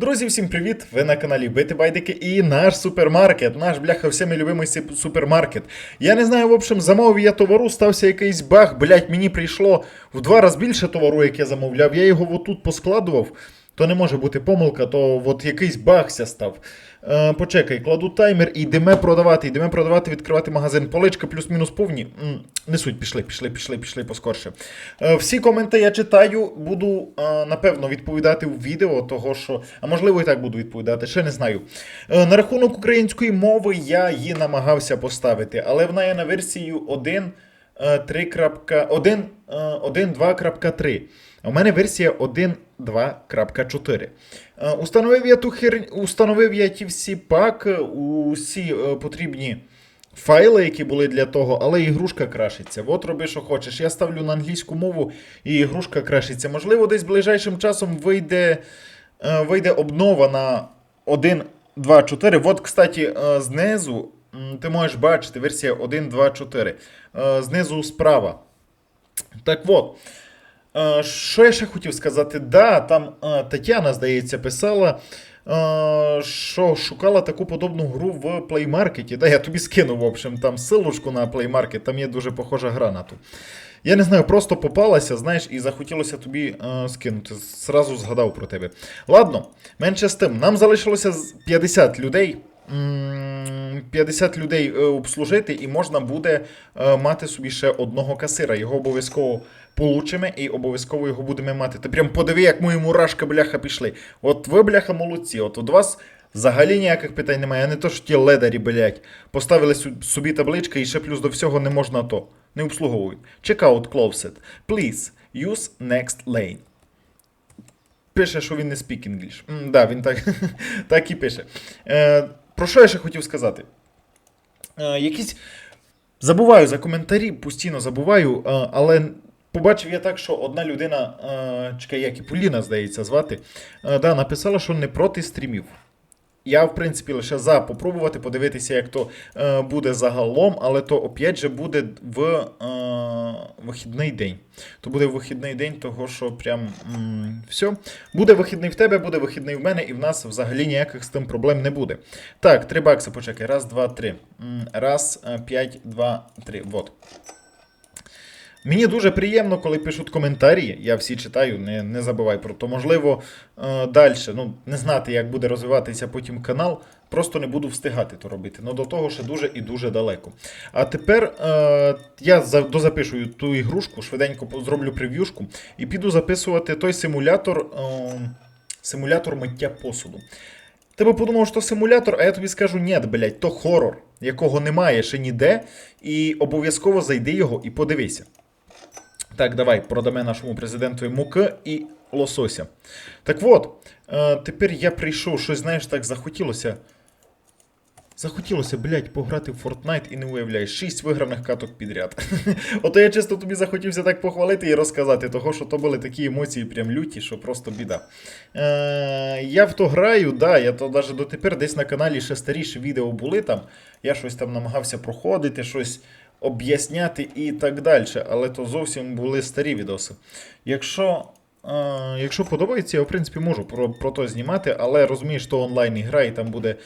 Друзі, всім привіт! Ви на каналі Бити Байдики і наш супермаркет, наш бляха всіми любимий супермаркет. Я не знаю, в общем, замовив я товару, стався якийсь баг, блять, мені прийшло в два рази більше товару, як я замовляв. Я його отут поскладував. То не може бути помилка, то от якийсь багся став. Е, почекай, кладу таймер і йдемо продавати, йдемо продавати, відкривати магазин. Поличка плюс-мінус повні. Не суть, пішли, пішли, пішли, пішли поскорше. Е, всі коменти я читаю, буду е, напевно відповідати в відео, того що, а можливо і так буду відповідати, ще не знаю. Е, на рахунок української мови я її намагався поставити, але вона є на версію 1. е, 3.1, е, 1.2.3. У мене версія 1.2.4. Е, Установив я ту хер... установив я ті всі пак, е, усі е, потрібні файли, які були для того, але ігрушка крашиться. От роби, що хочеш. Я ставлю на англійську мову, і ігрушка крашиться. Можливо, десь ближайшим часом вийде, вийде обнова на 1.2.4. От, кстати, знизу ти можеш бачити версія 1.2.4. Е, Знизу справа. Так от. Що я ще хотів сказати? Да, там Тетяна, здається, писала, що шукала таку подобну гру в Market. Да, я тобі скину, в общем, там силочку на Market, там є дуже похожа гра на ту. Я не знаю, просто попалася, знаєш, і захотілося тобі е, скинути. Зразу згадав про тебе. Ладно, менше з тим, нам залишилося 50 людей. М, 50 людей е, обслужити, і можна буде е, мати собі ще одного касира. Його обов'язково получимо і обов'язково його будемо мати. Ти прям подиви, як мої мурашки, бляха, пішли. От ви, бляха, молодці. От від вас взагалі ніяких питань немає. Не то, що ті ледарі, блядь, поставили собі таблички і ще плюс до всього не можна то. Не обслуговують. Check out closet. Please use next lane. Пише, що він не speak English. М, да, він так, так і пише. Е, про що я ще хотів сказати? Е, якісь. Забуваю за коментарі, постійно забуваю, е, але побачив я так, що одна людина, е, чекай, як і Поліна, здається, звати, е, да, написала, що не проти стрімів. Я, в принципі, лише за попробувати подивитися, як то е, буде загалом, але то опять же буде в е, вихідний день. То буде вихідний день, того що прям м, все. Буде вихідний в тебе, буде вихідний в мене, і в нас взагалі ніяких з тим проблем не буде. Так, три бакси почекай. Раз, два, три. Раз, е, п'ять, два, три. Вот. Мені дуже приємно, коли пишуть коментарі. Я всі читаю, не, не забувай про то. Можливо, е, далі, ну, не знати, як буде розвиватися потім канал. Просто не буду встигати то робити. Ну до того ще дуже і дуже далеко. А тепер е, я за, дозапишу ту ігрушку, швиденько зроблю прев'юшку і піду записувати той симулятор, е, симулятор миття посуду. Ти би подумав, що симулятор, а я тобі скажу, ні, блядь, то хорор, якого немає ще ніде, і обов'язково зайди його і подивися. Так, давай, продамо нашому президенту муки і лосося. Так от, е, тепер я прийшов, щось, знаєш, так захотілося. Захотілося, блядь, пограти в Fortnite і не уявляєш, 6 виграних каток підряд. Ото я чисто тобі захотівся так похвалити і розказати, того, що то були такі емоції прям люті, що просто біда. Е, я в то граю, да, я то навіть дотепер десь на каналі ще старіші відео були там. Я щось там намагався проходити, щось об'ясняти і так далі. Але то зовсім були старі відоси. Якщо. Е, якщо подобається, я в принципі можу про, про то знімати, але розумієш, що онлайн ігра, і там буде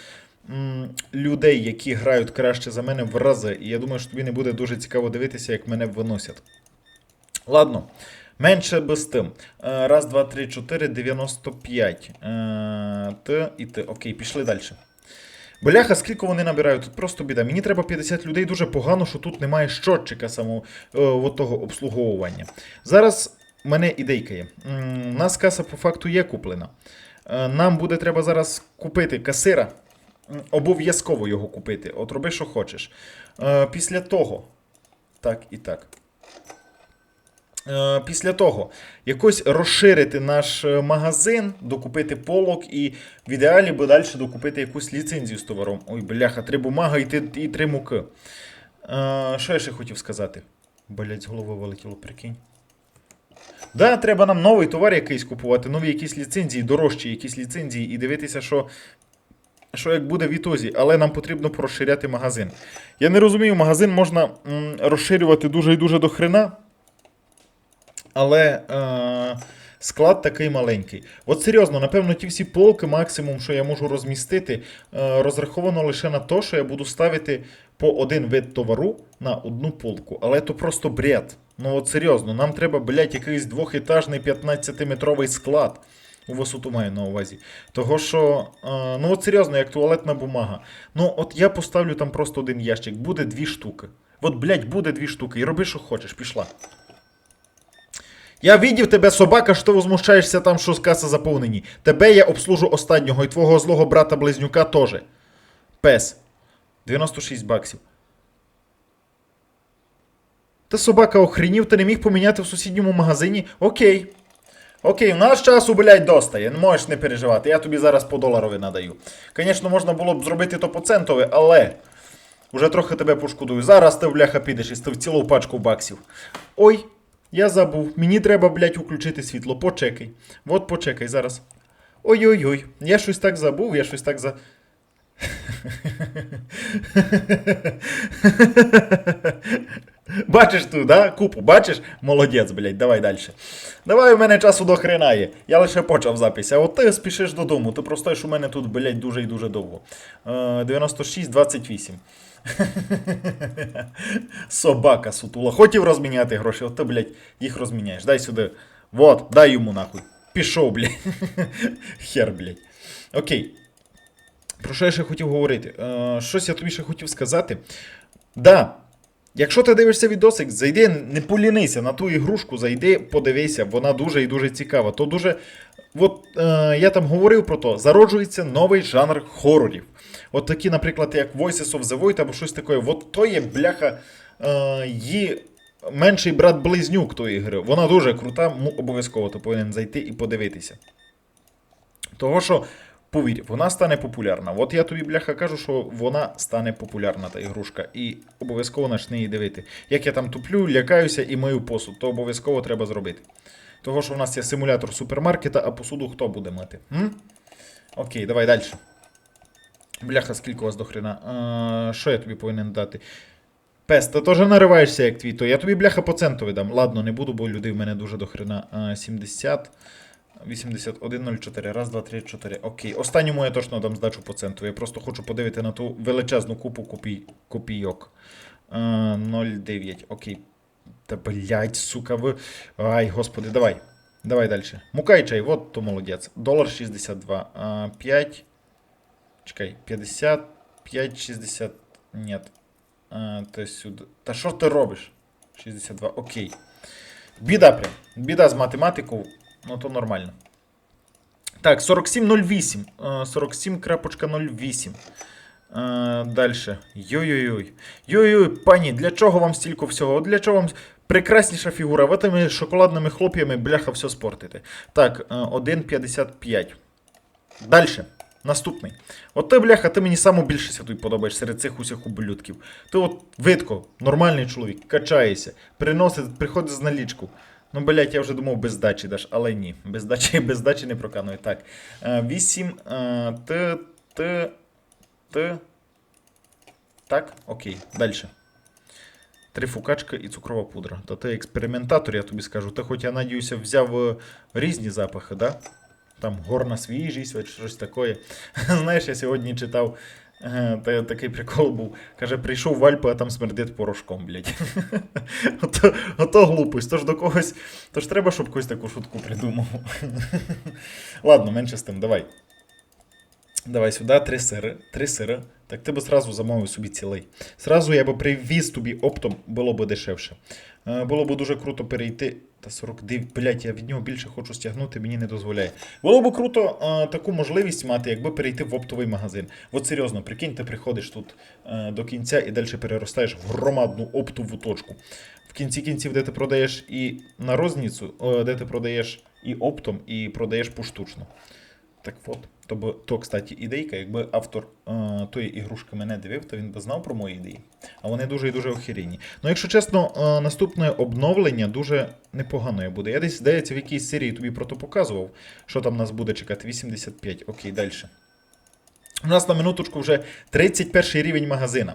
людей, які грають краще за мене в рази. І я думаю, що тобі не буде дуже цікаво дивитися, як мене виносять. Ладно, менше без тим. Е, Раз, два, три, чотири, 95. Е, Т і Т. Окей, пішли далі. Бляха, скільки вони набирають? Тут просто біда. Мені треба 50 людей дуже погано, що тут немає щотчика самого е, от того обслуговування. Зараз мене ідейка є. У нас каса по факту є куплена. Е, Нам буде треба зараз купити касира. Обов'язково його купити. От роби, що хочеш. Е, Після того. Так і так. Е, Після того якось розширити наш е, магазин, докупити полок і в ідеалі би далі докупити якусь ліцензію з товаром. Ой, бляха, три бумага і, і три муки. Е, Що я ще хотів сказати? Блять, з голови вилетіло, прикинь. Да, треба нам новий товар якийсь купувати, нові якісь ліцензії, дорожчі якісь ліцензії і дивитися, що, що як буде в ітозі, але нам потрібно розширяти магазин. Я не розумію, магазин можна м, розширювати дуже і дуже до хрена. Але е, Склад такий маленький. От серйозно, напевно, ті всі полки, максимум, що я можу розмістити, е, розраховано лише на те, що я буду ставити по один вид товару на одну полку. Але то просто бред. Ну от серйозно, нам треба, блядь, якийсь двохетажний 15-метровий склад. У висоту маю на увазі. Того що, е, ну от серйозно, як туалетна бумага. Ну, от я поставлю там просто один ящик, буде дві штуки. От, блядь, буде дві штуки. І роби, що хочеш, пішла. Я видів тебе, собака, що ти возмущаєшся там, що з каса заповнені. Тебе я обслужу останнього і твого злого брата-близнюка теж. Пес. 96 баксів. Ти собака охренів, ти не міг поміняти в сусідньому магазині? Окей. Окей, в наш часу, блядь, достає. Не можеш не переживати. Я тобі зараз по доларові надаю. Звісно, можна було б зробити то по центові, але. Уже трохи тебе пошкодую. Зараз ти, бляха, підеш і стив цілу пачку баксів. Ой, я забув. Мені треба, блядь, включити світло. Почекай. От почекай зараз. Ой-ой-ой, я щось так забув, я щось так за. Бачиш ту, да? Купу, бачиш? Молодець, блядь, давай далі. Давай у мене часу до хрена є. Я лише почав запись, а от ти спішиш додому. Ти простоїш у мене тут, блядь, дуже і дуже довго. Е, 96-28. Собака сутула. Хотів розміняти гроші, от ти, блядь, їх розміняєш. Дай сюди. Вот, дай йому нахуй. Пішов, блядь. Хер, блядь. Окей. Про що я ще хотів говорити? Е, щось я тобі ще хотів сказати. Да. Якщо ти дивишся відосик, зайди, не полінися на ту ігрушку, зайди, подивися, вона дуже і дуже цікава. То дуже. От е, я там говорив про то, зароджується новий жанр хорорів. От такі, наприклад, як Voices of the Void або щось таке. От то є бляха е, її менший брат-близнюк тої гри. Вона дуже крута, ну, обов'язково ти повинен зайти і подивитися. Того що, повір, вона стане популярна. От я тобі, бляха, кажу, що вона стане популярна, та ігрушка. І обов'язково почни її дивити. Як я там туплю, лякаюся і мию посуд, то обов'язково треба зробити. Того, що в нас є симулятор супермаркета, а посуду хто буде мити? М? Окей, давай далі. Бляха, скільки у вас до хрена? Що я тобі повинен дати? Пес, ти теж нариваєшся, як твій, то я тобі бляха по центу видам. Ладно, не буду, бо людей в мене дуже до хрена. 70. 8104. Раз, два, три, чотири. Окей. Останньому я точно дам здачу по центу. Я просто хочу подивити на ту величезну купу копій... копійок. А, 0,9. Окей. Та блять, сука, ви. Ай, господи, давай. Давай далі. Мука і чай, вот то молодець. Долар 62. А, 5. Чекай, 50. 5, 60. Нет. А, то сюди. Та що ти робиш? 62. Окей. Біда прям. Біда з математикою. Ну то нормально. Так, 4708. Е, 47.08. Е, Далі. Йой-йой-йой. Йой-йой, пані, для чого вам стільки всього? Для чого вам прекрасніша фігура? Ви тими шоколадними хлоп'ями бляха все спортите. Так, е, 1,55. Далі. Наступний. От ти, бляха, ти мені саму більше святуй подобаєш серед цих усіх ублюдків. Ти от видко, нормальний чоловік, качаєшся, приносить, приходить з налічку. Ну, блять, я вже думав, без здачі даш, але ні. Без здачі, без здачі не проканує. Так. 8. Т. Т. Т. Так, окей. Далі. Три фукачки і цукрова пудра. Та ти експериментатор, я тобі скажу. Ти хоч я надіюся, взяв е, різні запахи, да? Там горна свіжість, щось таке. Знаєш, я сьогодні читав. е, та- Такий прикол був. Каже, прийшов в Альпи, а там смердить порошком, блядь. Ото, ото глупость. Тож до когось. Тож треба, щоб когось таку шутку придумав. Ладно, менше з тим, давай. Давай сюди три сири. Три сири. Так ти би сразу замовив собі цілий. Сразу я би привіз тобі оптом, було б дешевше. Е, Було б дуже круто перейти. Та 49, блять, я від нього більше хочу стягнути, мені не дозволяє. Було б круто е, таку можливість мати, якби перейти в оптовий магазин. От серйозно, прикинь, ти приходиш тут е, до кінця і далі переростаєш в громадну оптову точку. В кінці кінців, де ти продаєш і на розніцю, е, де ти продаєш і оптом, і продаєш поштучно. Так от, то, то, кстати, ідейка, якби автор е, тої ігрушки мене дивив, то він би знав про мої ідеї. А вони дуже і дуже охерінні. Ну, якщо чесно, е, наступне обновлення дуже непогане буде. Я десь, здається, в якійсь серії тобі про то показував, що там нас буде чекати. 85. Окей, далі. У нас на минуточку вже 31 рівень магазина.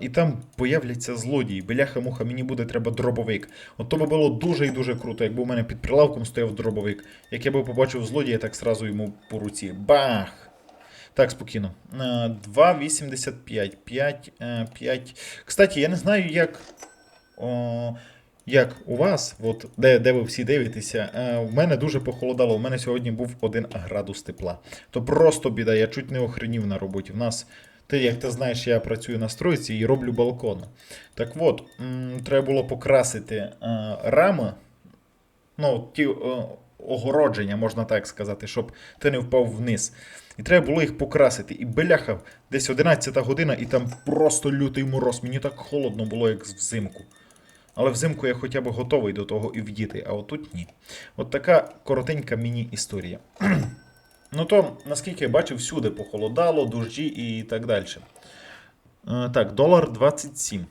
І там появляться злодії. Бляха-муха, мені буде треба дробовик. От то би було дуже і дуже круто, якби у мене під прилавком стояв дробовик. Як я би побачив злодія, так сразу йому по руці. Бах! Так, спокійно. Е, 2,85. 5, е, 5. Кстати, я не знаю, як. О, як у вас, от де, де ви всі дивитеся, е, в мене дуже похолодало. У мене сьогодні був 1 градус тепла. То просто біда, я чуть не охренів на роботі. В нас, ти, як ти знаєш, я працюю на стройці і роблю балкон. Так от, треба було покрасити е, рами, ну, ті е, огородження, можна так сказати, щоб ти не впав вниз. І треба було їх покрасити. І бляха, десь 11 година, і там просто лютий мороз. Мені так холодно було, як взимку. Але взимку я хоча б готовий до того і вдіти, а отут ні. От така коротенька міні-історія. ну то, наскільки я бачив, всюди похолодало, дужі і так далі. Е, так, долар 27.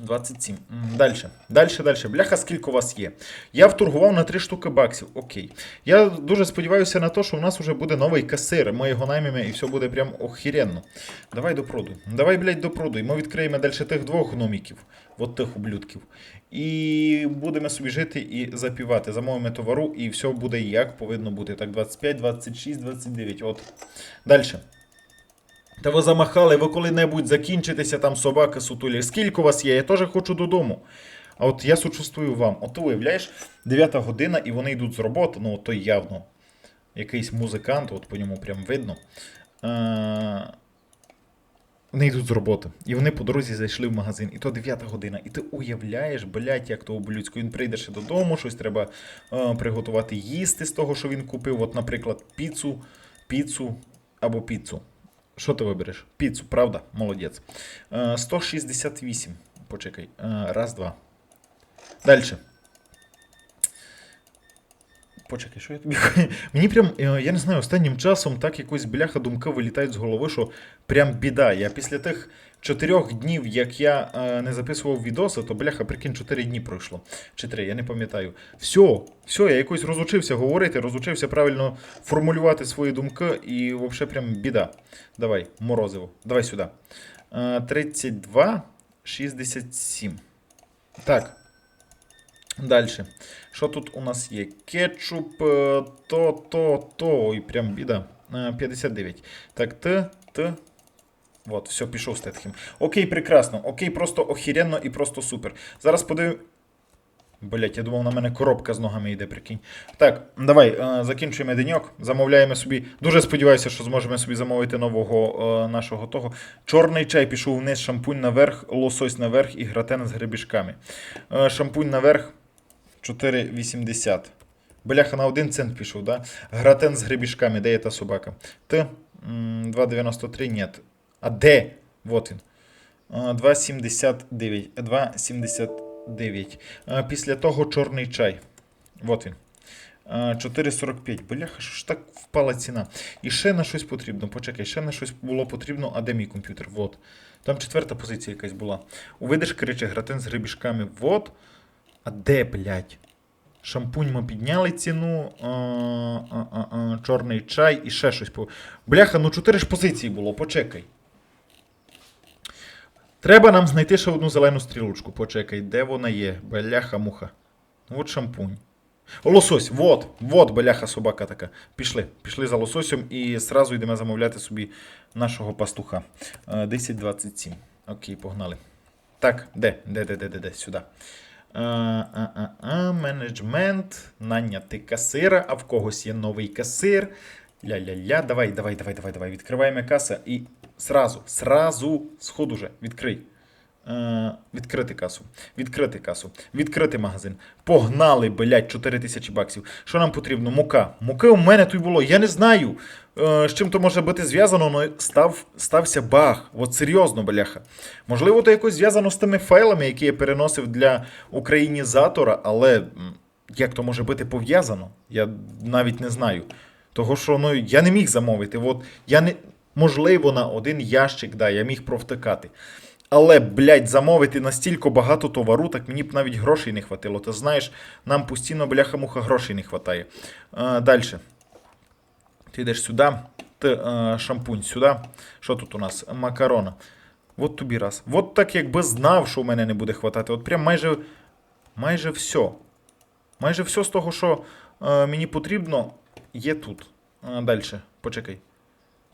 27. Далі. Далі, далі. Бляха, скільки у вас є? Я вторгував на 3 штуки баксів. Окей. Я дуже сподіваюся на те, що у нас вже буде новий касир. Ми його наймемо і все буде прям охеренно. Давай допродуй. Давай, блядь, допродуй. Ми відкриємо далі тих двох гноміків. От тих ублюдків. І будемо собі жити і запівати. Замовимо товару, і все буде як повинно бути. Так, 25, 26, 29. От. Далі. Та ви замахали, ви коли-небудь закінчитеся там собаки сутулі. Скільки у вас є? Я теж хочу додому. А от я сочувствую вам. От ти уявляєш, 9 година і вони йдуть з роботи, ну то явно якийсь музикант, от по ньому прям видно. Е- Вони йдуть з роботи. І вони по дорозі зайшли в магазин. І то 9 година. І ти уявляєш, блядь, як то блюдську. Він прийде ще додому, щось треба е, приготувати їсти з того, що він купив. От, наприклад, піцу, піцу або піцу. Що ти вибереш? Піцу, правда? Молодець. Е, 168. Почекай. Е, Раз, два. Далі. Почекай, що я тобі. Мені прям, е, я не знаю, останнім часом так якось бляха думки вилітають з голови, що прям біда. Я після тих чотирьох днів, як я е, не записував відоси, то бляха, прикинь, чотири дні пройшло. Чи три, я не пам'ятаю. Все, все, я якось розучився говорити, розучився правильно формулювати свої думки, і взагалі прям біда. Давай, морозиво. Давай сюди. Е, 32, 67. Так. Далі. Що тут у нас є? Кетчуп, е, то, то, то. Ой, прям біда. Е, 59. Так, Т, Т. Вот, все, пішов Стетхем. Окей, прекрасно. Окей, просто охеренно і просто супер. Зараз подивимо. Блять, я думав, на мене коробка з ногами йде, прикинь. Так, давай, е, закінчуємо деньок. Замовляємо собі. Дуже сподіваюся, що зможемо собі замовити нового е, нашого того. Чорний чай пішов вниз, шампунь наверх, лосось наверх і гратен з гребішками. Е, шампунь наверх 4,80. Бляха на 1 цент пішов, да? Гратен з гребішками, де є та собака? Т. 2,93, ні. А де? Вот він. 2,79. 2,79. Після того чорний чай. Вот він. 4,45. Бляха, що ж так впала ціна? І ще на щось потрібно. Почекай, ще на щось було потрібно, а де мій комп'ютер? Вот. Там четверта позиція якась була. Увидиш, криче, гратен з гребішками. Вот. А де, блядь? Шампунь ми підняли ціну, чорний чай і ще щось. Бляха, ну чотири ж позиції було, почекай. Треба нам знайти ще одну зелену стрілочку. Почекай, де вона є? Бляха муха. От шампунь. О, лосось, вот, вот, бляха собака така. Пішли, пішли за лососем і зразу йдемо замовляти собі нашого пастуха. Е, 10.27. Окей, погнали. Так, де? Де, де, де, де, де? Сюди. Менеджмент, наняти касира, а в когось є новий касир. Ля-ля-ля, давай, давай, давай, давай, давай. Відкриваємо каса і сразу, сразу, сходу вже, відкрий. Е, відкрити касу. Відкрити касу. Відкрити магазин. Погнали, блядь, 4 тисячі баксів. Що нам потрібно? Мука. Муки у мене тут було. Я не знаю, е, з чим то може бути зв'язано, але став, стався баг. От серйозно, бляха. Можливо, то якось зв'язано з тими файлами, які я переносив для українізатора, але як то може бути пов'язано? Я навіть не знаю. Того, що ну, я не міг замовити. От, я не... Можливо, на один ящик, да, я міг провтикати. Але, блядь, замовити настільки багато товару, так мені б навіть грошей не хватило. Ти знаєш, нам постійно, бляха-муха, грошей не. Е, Далі. Ти йдеш сюди, ти, шампунь сюди. Що тут у нас? Макарона. От тобі раз. От так якби знав, що у мене не буде хватати. От прям майже. Майже все. Майже все з того, що мені потрібно, є тут. Далі, почекай.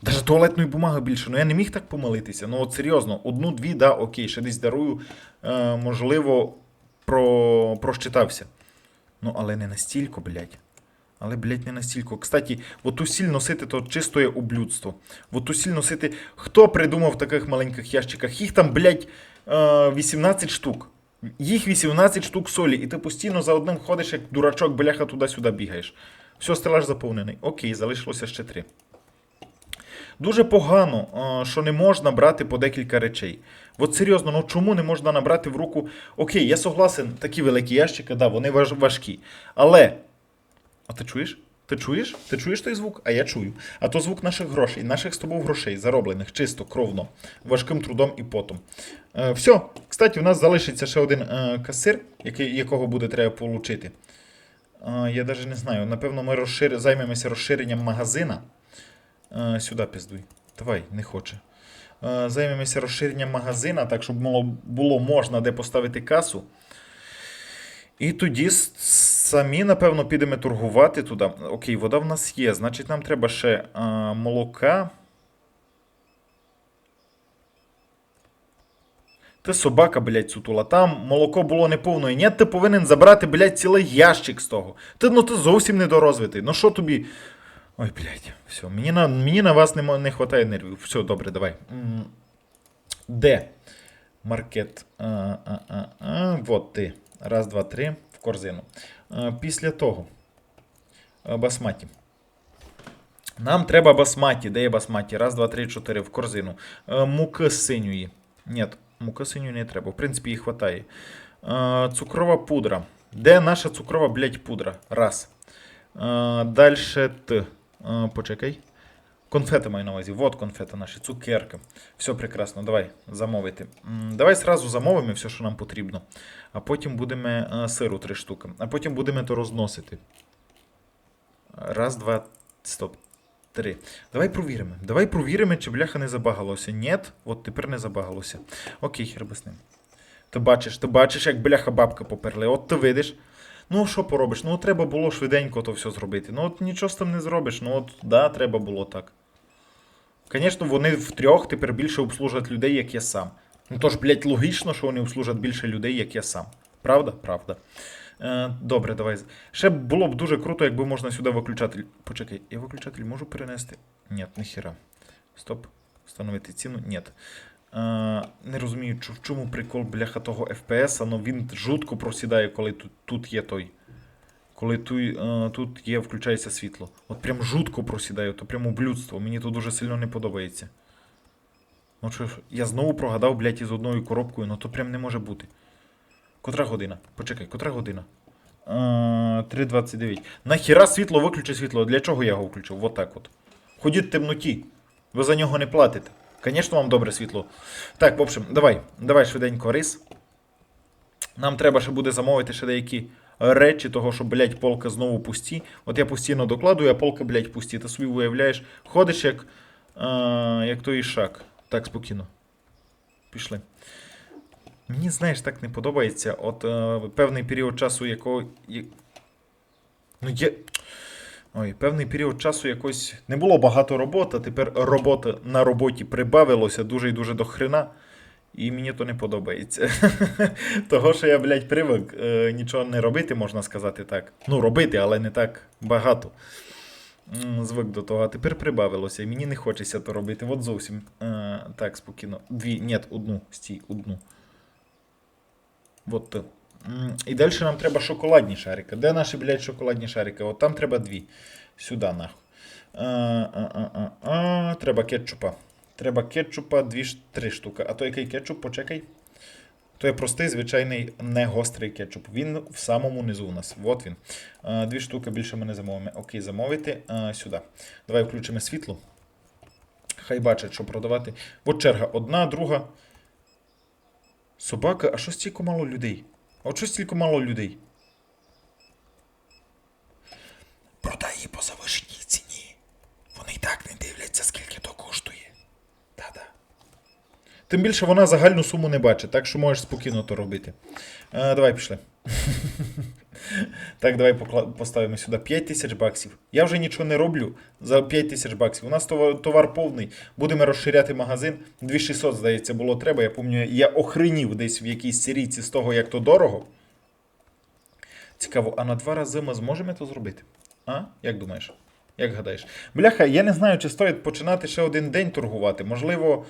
Даже туалетної бумаги більше. Ну я не міг так помилитися. Ну от серйозно, одну-дві, да, окей, ще десь дарую. Е, можливо, про... прощитався. Ну, але не настільки, блядь. Але, блядь, не настільки. Кстати, от ту сіль носити то чистоє ублюдство. От ту сіль носити. Хто придумав в таких маленьких ящиках? Їх там, блядь, е, 18 штук. Їх 18 штук солі, і ти постійно за одним ходиш, як дурачок, бляха, туди-сюди бігаєш. Все, стелаж заповнений. Окей, залишилося ще три. Дуже погано, е, що не можна брати по декілька речей. От серйозно, ну чому не можна набрати в руку. Окей, я согласен, такі великі ящики, да, вони важ- важкі. Але. А ти чуєш? Ти чуєш? Ти чуєш той звук? А я чую. А то звук наших грошей, наших з тобою грошей, зароблених чисто, кровно, важким трудом і потом. Е, все. Кстати, у нас залишиться ще один е, касир, який, якого буде треба получити. Е, я навіть не знаю. Напевно, ми розшир... займемося розширенням магазина. Сюди піздуй. Давай, не хоче. Займемося розширенням магазина, так, щоб було, можна де поставити касу. І тоді самі, напевно, підемо торгувати туди. Окей, вода в нас є. Значить, нам треба ще е, молока. Ти собака, блядь, сутула. Там молоко було неповної. Ні, ти повинен забрати, блядь, цілий ящик з того. Ти, ну, ти зовсім недорозвитий. Ну що тобі. Ой, блядь, все. Мені на, мені на вас не, не хватає нервів. Все, добре, давай. Де? Маркет. Вот ти. Раз, два, три. В корзину. Після того. Басматі. Нам треба басматі. Де є басматі? Раз, два, три, чотири. В корзину. А, муки синьої. Ні, муки синьої не треба. В принципі, її хватає. Цукрова пудра. Де наша цукрова, блядь, пудра? Раз. Дальше Т. Почекай. Конфети маю на увазі. Вот конфети наші, цукерки. Все прекрасно, давай замовити. Давай зразу замовимо все, що нам потрібно. А потім будемо е, сиру три штуки. А потім будемо то розносити. Раз, два, стоп. Три. Давай провіримо. Давай провіримо, чи бляха не забагалося. Ні, от тепер не забагалося. Окей, хер би з ним. Ти бачиш, ти бачиш, як бляха бабка поперли. От ти видиш. Ну, що поробиш? Ну, треба було швиденько то все зробити. Ну, от нічого з тим не зробиш. Ну, от, да, треба було так. Звісно, вони втрьох тепер більше обслужать людей, як я сам. Ну то ж, блядь, логічно, що вони обслужать більше людей, як я сам. Правда? Правда. Е, добре, давай. Ще було б дуже круто, якби можна сюди виключатель. Почекай, я виключатель можу перенести? Ні, ніхіра. Стоп. Встановити ціну? Ні. Не розумію, в чому прикол бляха того FPS, але він жутко просідає, коли тут, тут є той. Коли ту, е, тут є, включається світло. От прям жутко просідає, то прям ублюдство. Мені то дуже сильно не подобається. Ну що я знову прогадав, блядь, із одною коробкою, ну то прям не може бути. Котра година? Почекай, котра година? Е, 3.29. Нахіра світло виключи світло. Для чого я його включив? Вот так от. Ходіть в темноті. Ви за нього не платите. Звісно, вам добре світло. Так, в общем, давай, давай швиденько рис. Нам треба ще буде замовити ще деякі речі, того, що, блядь, полки знову пусті. От я постійно докладую, а полки, блядь, пусті. Ти собі уявляєш, ходиш як, е, як той ішак. Так, спокійно. Пішли. Мені, знаєш, так не подобається. От е, певний період часу, якого. Ну, є. Ой, певний період часу якось не було багато роботи, тепер роботи на роботі прибавилося дуже і дуже до хрена. І мені то не подобається. Того, що я, блядь, привик е, нічого не робити, можна сказати так. Ну, робити, але не так багато. Звик до того, а тепер прибавилося, і мені не хочеться то робити. От зовсім. Е, так, спокійно. Дві, ні, одну, стій, одну. Вот. то. І далі нам треба шоколадні шарики. Де наші, блядь, шоколадні шарики? От там треба дві. Сюди, нахуй. А, а, а, а, треба кетчупа. Треба кетчупа дві три штуки. А то який кетчуп, почекай. То є простий, звичайний, не гострий кетчуп. Він в самому низу у нас. От він. Дві штуки більше ми не замовимо. Окей, замовити сюди. Давай включимо світло. Хай бачать, що продавати. От черга. Одна, друга. Собака, а що стільки мало людей? От що стільки мало людей? Продай її по завишеній ціні. Вони й так не дивляться, скільки то коштує. Та-да. Тим більше вона загальну суму не бачить, так що можеш спокійно то робити. А, давай пішли. Так, давай поставимо сюди 5 тисяч баксів. Я вже нічого не роблю за 5 тисяч баксів. У нас товар, товар повний. Будемо розширяти магазин. 2600, здається, було треба. Я пам'ятаю, я охренів десь в якійсь серійці з того, як то дорого. Цікаво, а на два рази ми зможемо це зробити? А? Як думаєш? Як гадаєш? Бляха, я не знаю, чи стоїть починати ще один день торгувати. Можливо,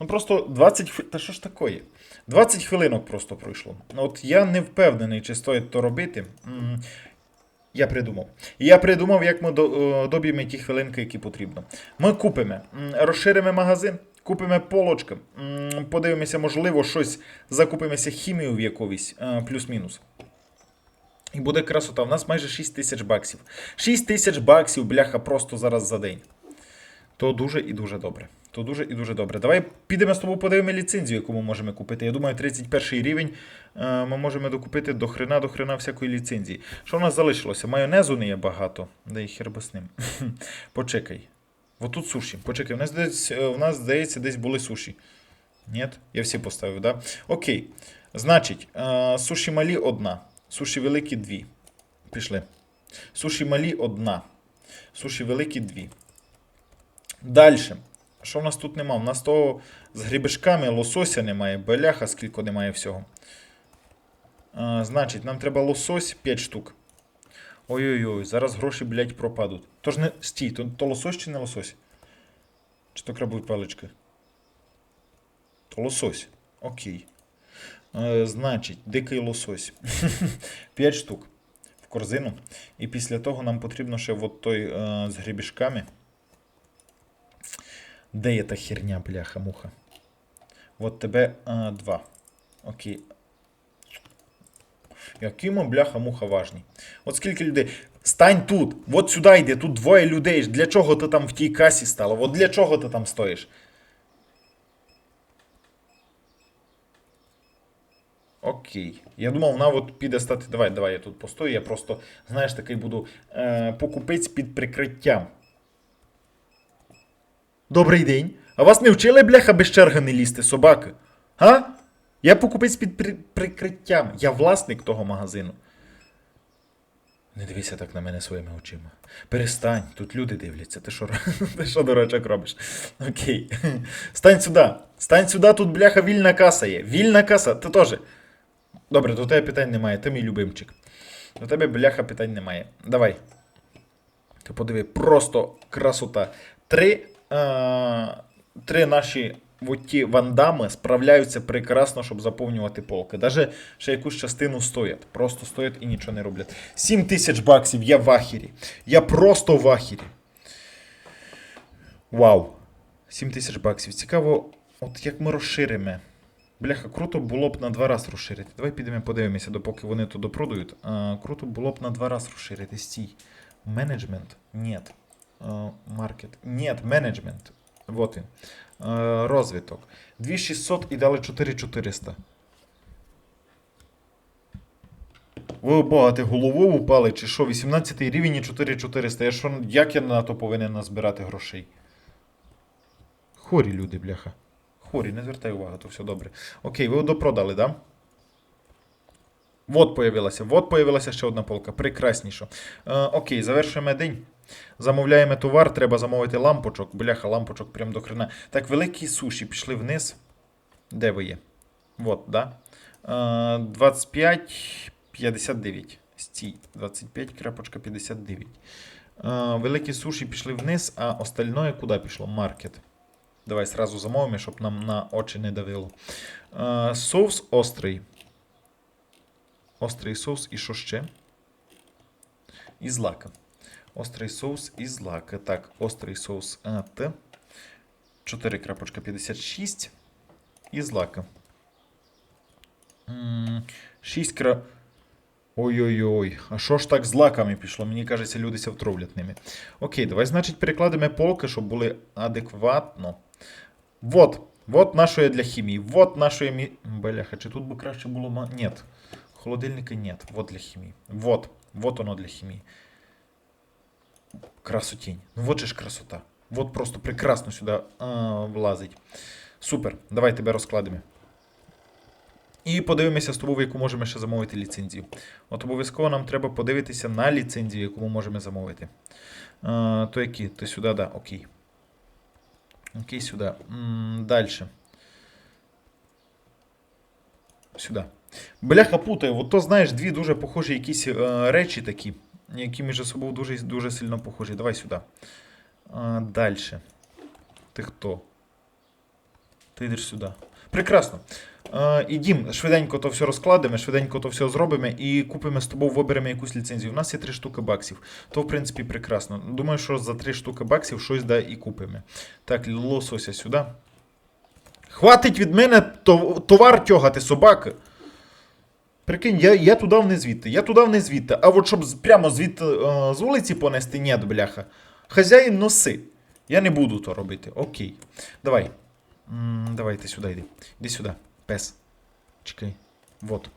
ну просто 20 хвилин. Та що ж такое? 20 хвилинок просто пройшло. От я не впевнений, чи стоїть то робити. Я придумав. Я придумав, як ми е, доб'ємо ті хвилинки, які потрібно. Ми купимо, розширимо магазин, купимо полочки, подивимося, можливо, щось закупимося хімію в яковісь, е, плюс-мінус. І буде красота. У нас майже 6 тисяч баксів. 6 тисяч баксів, бляха, просто зараз за день. То дуже і дуже добре. То дуже і дуже добре. Давай підемо з тобою подивимо ліцензію, яку ми можемо купити. Я думаю, 31 рівень е, ми можемо докупити до хрена, до хрена всякої ліцензії. Що в нас залишилося? Майонезу не є багато. Да і хер би з ним. Почекай. От тут суші. Почекай, у нас десь, е, у нас, здається, десь були суші. Ні? Я всі поставив, да? Окей. Значить, е, суші малі одна. Суші великі дві. Пішли. Суші малі одна. Суші великі дві. Далі. Що в нас тут нема? У нас того з грібешками лосося немає, беляха, скільки немає всього. А, значить, нам треба лосось 5 штук. Ой-ой-ой, зараз гроші, блядь, пропадуть. Тож не стій, то, то лосось чи не лосось? Чи то крабові палички? То лосось. Окей. Е, значить, дикий лосось. 5 штук в корзину. І після того нам потрібно ще от той е, з грібішками. Де є та херня, бляха-муха? От тебе е, два. Окей. Ми, бляха-муха, важні. От скільки людей. Стань тут! От сюди йди, тут двоє людей. Для чого ти там в тій касі стала? От для чого ти там стоїш? Окей. Я думав, вона от піде стати. Давай, давай, я тут постою. Я просто, знаєш, такий буду е, покупець під прикриттям. Добрий день. А вас не вчили, бляха, без черги не лізти, собаки? Га? Я покупець під при... прикриттям. Я власник того магазину. Не дивися так на мене своїми очима. Перестань, тут люди дивляться. Ти що, ти що дурачок робиш? Окей. Стань сюди. Стань сюди, тут бляха вільна каса є. Вільна каса, ти теж. Добре, до тебе питань немає, ти мій любимчик. До тебе бляха питань немає. Давай. Ти подиви, просто красота. Три, е, три наші от ті вандами справляються прекрасно, щоб заповнювати полки. Даже ще якусь частину стоять. Просто стоять і нічого не роблять. 7 тисяч баксів, я в ахірі. Я просто в ахірі. Вау. 7 тисяч баксів. Цікаво, от як ми розширимо. Бляха, круто було б на два рази розширити. Давай підемо подивимося, допоки вони то допродають. А, круто було б на два рази розширити. Стій. Менеджмент? Нет. А, Маркет. Нет, менеджмент. Вот він. Розвиток. 2600 і дали 4400. Ви багато голову упали, чи що? 18 рівень і 4400. Я що, як я на то повинен назбирати грошей? Хорі люди, бляха. Хорі, не звертай увагу, то все добре. Окей, ви допродали, да? Вот появилася, вот появилася ще одна полка. Прекрасніше. Е, окей, завершуємо день. Замовляємо товар, треба замовити лампочок. Бляха, лампочок прям до хрена. Так, великі суші пішли вниз. Де ви є? Вот, да? Е, 25, 59. Стій. 25.59. Е, великі суші пішли вниз, а остальное куди пішло? Маркет. Давай сразу замовимо, щоб нам на очі не давило. Е, соус острий. Острий соус і що ще? І злака. Острий соус і злака. Так, острий соус а, Т. 4.56. І злака. 6 кра... Ой-ой-ой, а що ж так з лаками пішло? Мені кажеться, люди ся втровлять ними. Окей, давай, значить, перекладемо полки, щоб були адекватно. Вот. Вот нашої для хімії. Вот нашої мі... Бляха, чи тут би краще було. Нет. Холодильника нет. Вот для хімії. Вот. Вот оно для хімії. Красотінь. Ну вот же ж красота. Вот просто прекрасно сюди влазить. Супер, давай тебе розкладемо. І подивимося з тобою, в яку можемо ще замовити ліцензію. От обов'язково нам треба подивитися на ліцензію, яку ми можемо замовити. А, то які? То сюди, да, окей. Окей, сюди. Далі. Сюди. Бляха путаю, от то знаєш, дві дуже похожі якісь е, речі такі, які між собою дуже, дуже сильно похожі. Давай сюди. А, далі. Ти хто? Ти йдеш сюди. Прекрасно. Е, і Дім, швиденько то все розкладемо, швиденько то все зробимо і купимо з тобою, виберемо якусь ліцензію. У нас є три штуки баксів. То, в принципі, прекрасно. Думаю, що за три штуки баксів щось да і купимо. Так, лосося сюди. Хватить від мене то- товар тягати, собаки. Прикинь, я, я туди не звідти, я туди не звідти. А от щоб прямо звідти е, з вулиці понести, ні, бляха. Хазяїн носи. Я не буду то робити. Окей. Давай. М, давай, ти сюди йди. Іди сюди, пес. Чекай. Вот.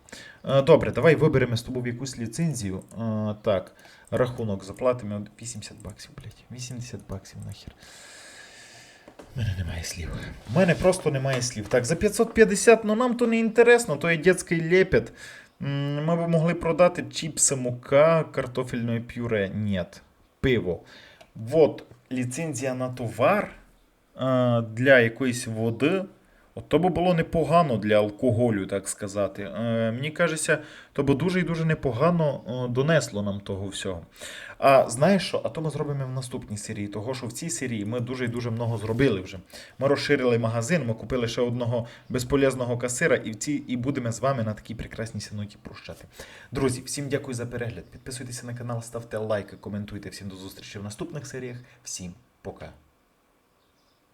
Е, добре, давай виберемо з тобою якусь ліцензію. Е, так, рахунок заплатимо 80 баксів, блядь. 80 баксів нахер. У мене немає слів. У мене просто немає слів. Так, за 550, ну нам то не інтересно, то є дитячий лепет. Ми б могли продати чіпси, мука, картофельное пюре. Нет. Пиво. Вот ліцензія на товар для якоїсь води. От то би було непогано для алкоголю, так сказати. Е, мені кажеться, то би дуже і дуже непогано е, донесло нам того всього. А знаєш що? А то ми зробимо в наступній серії. Того, що в цій серії ми дуже і дуже много зробили вже. Ми розширили магазин, ми купили ще одного безполезного касира, і в цій і будемо з вами на такій прекрасній синоті прощати. Друзі, всім дякую за перегляд. Підписуйтеся на канал, ставте лайки, коментуйте. Всім до зустрічі в наступних серіях. Всім пока.